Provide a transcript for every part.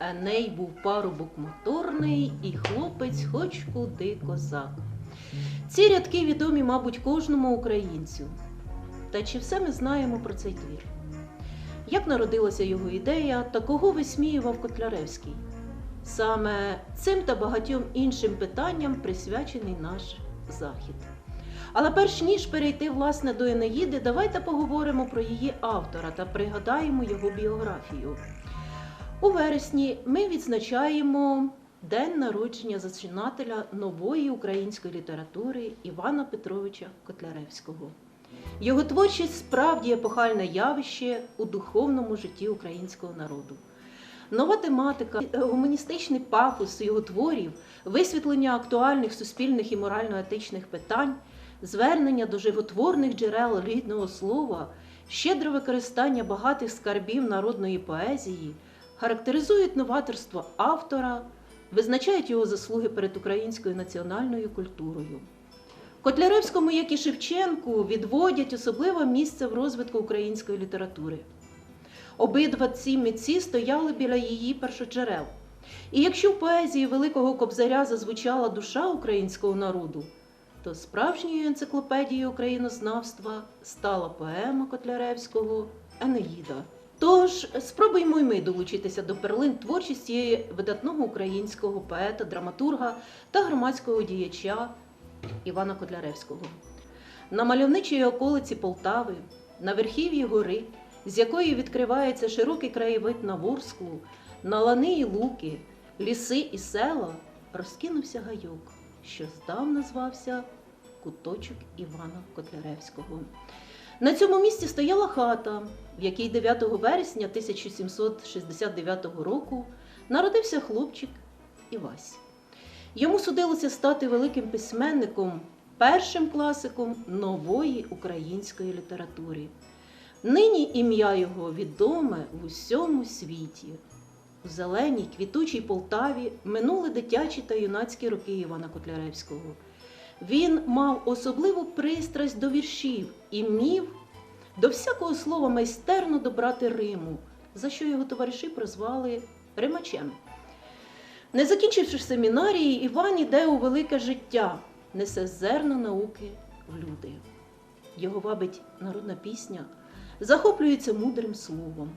Еней був парубок моторний, і хлопець хоч куди козак. Ці рядки відомі, мабуть, кожному українцю. Та чи все ми знаємо про цей твір? Як народилася його ідея та кого висміював Котляревський? Саме цим та багатьом іншим питанням присвячений наш захід. Але перш ніж перейти власне до Енеїди, давайте поговоримо про її автора та пригадаємо його біографію. У вересні ми відзначаємо день народження зачинателя нової української літератури Івана Петровича Котляревського. Його творчість справді епохальне явище у духовному житті українського народу. Нова тематика, гуманістичний пафос його творів, висвітлення актуальних суспільних і морально-етичних питань, звернення до животворних джерел рідного слова, щедре використання багатих скарбів народної поезії характеризують новаторство автора, визначають його заслуги перед українською національною культурою. Котляревському, як і Шевченку, відводять особливе місце в розвитку української літератури. Обидва ці митці стояли біля її першоджерел. І якщо в поезії Великого Кобзаря зазвучала душа українського народу, то справжньою енциклопедією українознавства стала поема Котляревського Енеїда. Тож спробуймо й ми долучитися до перлин творчості видатного українського поета, драматурга та громадського діяча Івана Котляревського. На мальовничій околиці Полтави, на верхів'ї гори, з якої відкривається широкий краєвид на Ворсклу, на лани і луки, ліси і села, розкинувся гайок, що здавна звався Куточок Івана Котляревського. На цьому місці стояла хата, якій 9 вересня 1769 року народився хлопчик Івась. Йому судилося стати великим письменником, першим класиком нової української літератури. Нині ім'я його відоме в усьому світі. У зеленій квітучій Полтаві минули дитячі та юнацькі роки Івана Котляревського. Він мав особливу пристрасть до віршів і мів до всякого слова майстерно добрати Риму, за що його товариші прозвали Римачем. Не закінчивши семінарії, Іван іде у велике життя, несе зерно науки в люди. Його вабить народна пісня, захоплюється мудрим словом.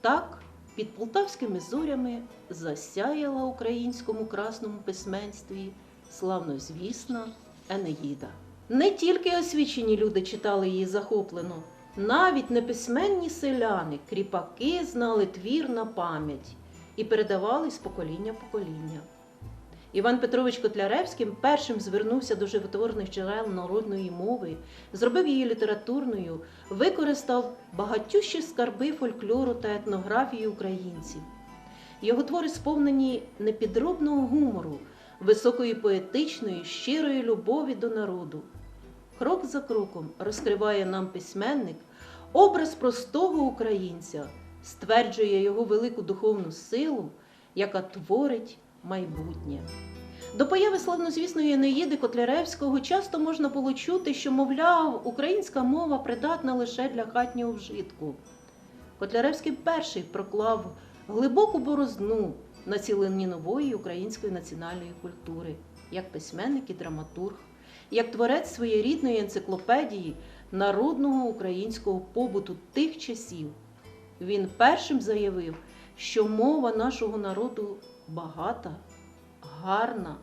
Так, під полтавськими зорями засяяла українському красному письменстві славнозвісна Енеїда. Не тільки освічені люди читали її захоплено, навіть неписьменні селяни, кріпаки знали твір на пам'ять і передавали з покоління в покоління. Іван Петрович Котляревський першим звернувся до животворних джерел народної мови, зробив її літературною, використав багатющі скарби фольклору та етнографії українців. Його твори сповнені непідробного гумору, високої поетичної, щирої любові до народу. Крок за кроком розкриває нам письменник образ простого українця, стверджує його велику духовну силу, яка творить майбутнє. До появи славнозвісної Енеїди Котляревського часто можна було чути, що, мовляв, українська мова придатна лише для хатнього вжитку. Котляревський перший проклав глибоку борозну на цілині нової української національної культури, як письменник і драматург, як творець своєрідної енциклопедії народного українського побуту тих часів. Він першим заявив, що мова нашого народу багата, гарна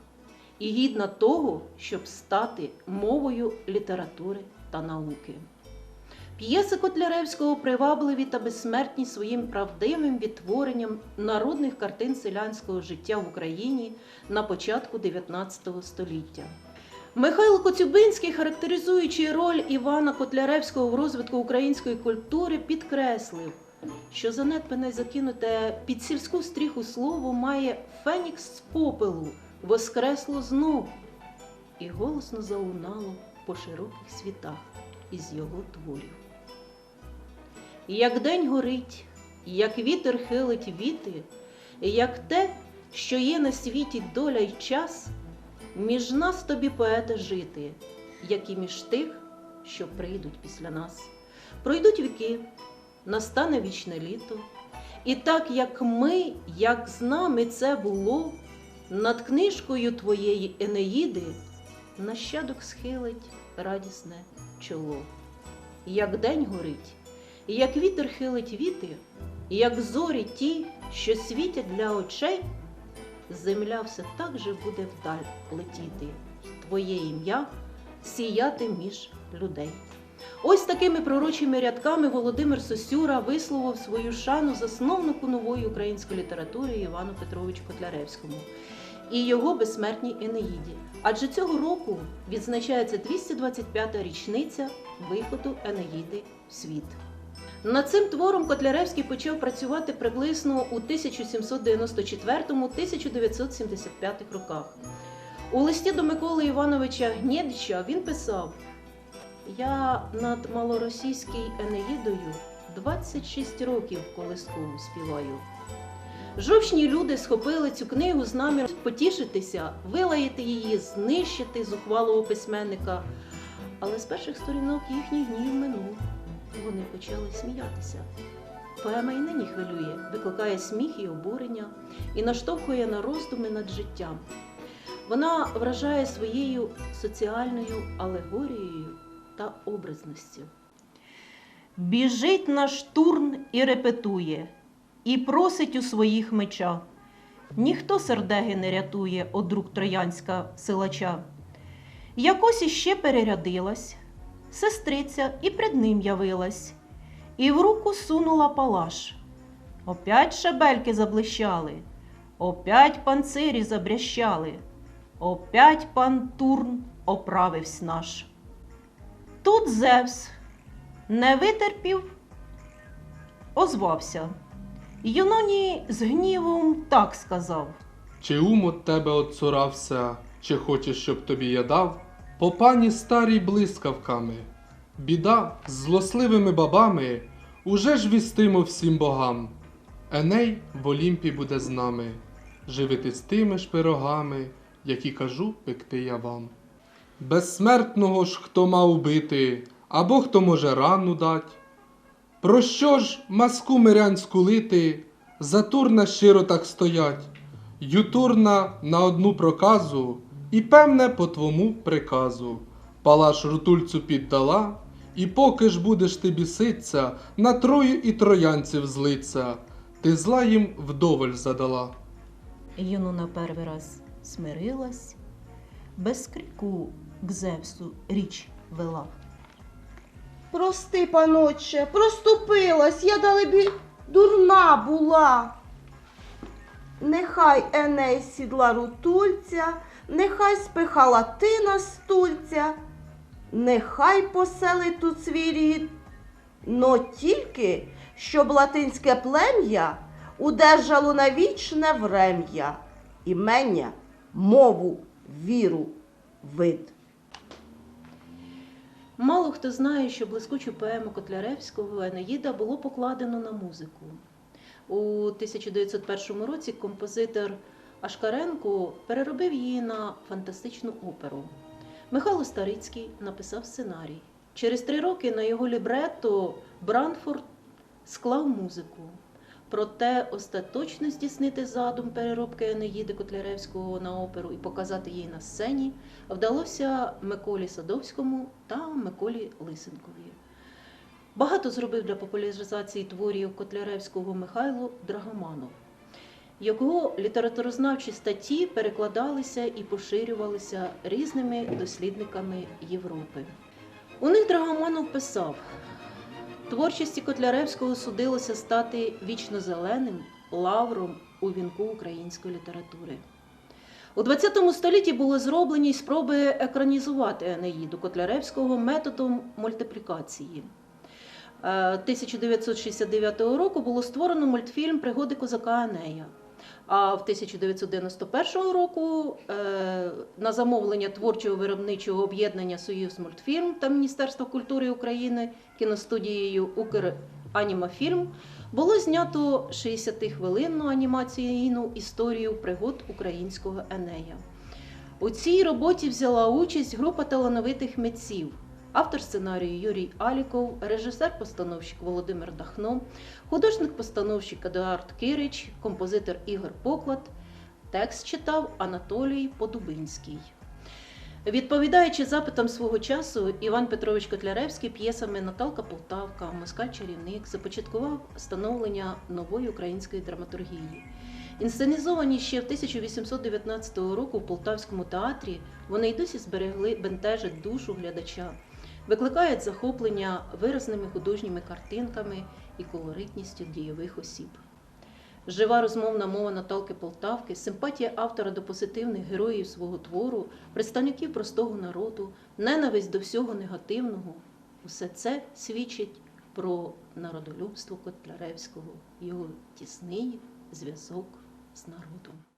і гідна того, щоб стати мовою літератури та науки. П'єси Котляревського привабливі та безсмертні своїм правдивим відтворенням народних картин селянського життя в Україні на початку 19 століття. Михайло Коцюбинський, характеризуючи роль Івана Котляревського в розвитку української культури, підкреслив, що занедбане закинуте під сільську стріху слово має фенікс з попелу, воскресло знов, і голосно залунало по широких світах із його творів. Як день горить, як вітер хилить віти, як те, що є на світі доля й час, між нас тобі, поете, жити, як і між тих, що прийдуть після нас. Пройдуть віки, настане вічне літо, І так як ми, як з нами це було, над книжкою твоєї Енеїди нащадок схилить радісне чоло. Як день горить, як вітер хилить віти, як зорі ті, що світять для очей, земля все так же буде вдаль летіти, твоє ім'я сіяти між людей. Ось такими пророчими рядками Володимир Сосюра висловив свою шану засновнику нової української літератури Івану Петровичу Котляревському і його безсмертній Енеїді. Адже цього року відзначається 225-та річниця виходу Енеїди в світ. Над цим твором Котляревський почав працювати приблизно у 1794-1975 роках. У листі до Миколи Івановича Гнєдича він писав: Я над малоросійською Енеїдою 26 років колискову співаю. Жовчні люди схопили цю книгу з наміром потішитися, вилаяти її, знищити зухвалого письменника. Але з перших сторінок їхній гнів минув, вони почали сміятися. Поема й нині хвилює, викликає сміх і обурення і наштовхує на роздуми над життям. Вона вражає своєю соціальною алегорією та образністю. Біжить на штурм і репетує, і просить у своїх мечах. Ніхто сердеги не рятує, од рук троянська силача. Якось іще перерядилась, сестриця і пред ним явилась, і в руку сунула палаш. Опять шабельки заблищали, опять панцирі забрящали, опять пан Турн оправивсь наш. Тут Зевс не витерпів, озвався. Юноні з гнівом так сказав. Чи ум от тебе отцурався, чи хочеш, щоб тобі я дав? По пані старій блискавками, біда з злосливими бабами, уже ж вістимо всім богам. Еней в Олімпі буде з нами, живитись тими ж пирогами, які кажу пекти я вам. Безсмертного ж хто мав убити, або хто може рану дать. Про що ж маску мирянську лити, за турна щиро так стоять, Ютурна на одну проказу, і певне по твому приказу. Палаш рутульцю піддала, і поки ж будеш ти біситься, на трою і троянців злиться, ти зла їм вдоволь задала. Юнона перший раз смирилась, без крику к Зевсу річ вела. Прости, паноче, проступилась, я далебі дурна була. Нехай Еней сідла рутульця, нехай спихала тина стульця, нехай поселить тут свій рід, но тільки, щоб латинське плем'я удержало на вічне врем'я, імення, мову, віру, вид. Мало хто знає, що блискучу поему Котляревського Енеїда було покладено на музику. У 1901 році композитор Ашкаренко переробив її на фантастичну оперу. Михайло Старицький написав сценарій. Через три роки на його лібретто Бранфорд склав музику. Проте остаточно здійснити задум переробки Енеїди Котляревського на оперу і показати її на сцені вдалося Миколі Садовському та Миколі Лисенкові. Багато зробив для популяризації творів Котляревського Михайло Драгоманов. Його літературознавчі статті перекладалися і поширювалися різними дослідниками Європи. У них Драгоманов писав: творчості Котляревського судилося стати вічно-зеленим лавром у вінку української літератури. У ХХ столітті були зроблені спроби екранізувати Енеїду Котляревського методом мультиплікації. Е, 1969 року було створено мультфільм Пригоди козака Енея. А в 1991 року е, на замовлення творчого виробничого об'єднання Союз мультфільм та Міністерства культури України кіностудією Укранімафільм було знято 60-хвилинну анімаційну історію пригод українського Енея. У цій роботі взяла участь група талановитих митців. Автор сценарію Юрій Аліков, режисер-постановщик Володимир Дахно, художник-постановщик Едуард Кирич, композитор Ігор Поклад. Текст читав Анатолій Подубинський. Відповідаючи запитам свого часу, Іван Петрович Котляревський п'єсами Наталка Полтавка, Москаль чарівник започаткував становлення нової української драматургії. Інсценізовані ще в 1819 року в Полтавському театрі, вони й досі зберегли бентежить душу глядача, викликають захоплення виразними художніми картинками і колоритністю дійових осіб. Жива розмовна мова Наталки Полтавки, симпатія автора до позитивних героїв свого твору, представників простого народу, ненависть до всього негативного усе це свідчить про народолюбство Котляревського, його тісний зв'язок з народом.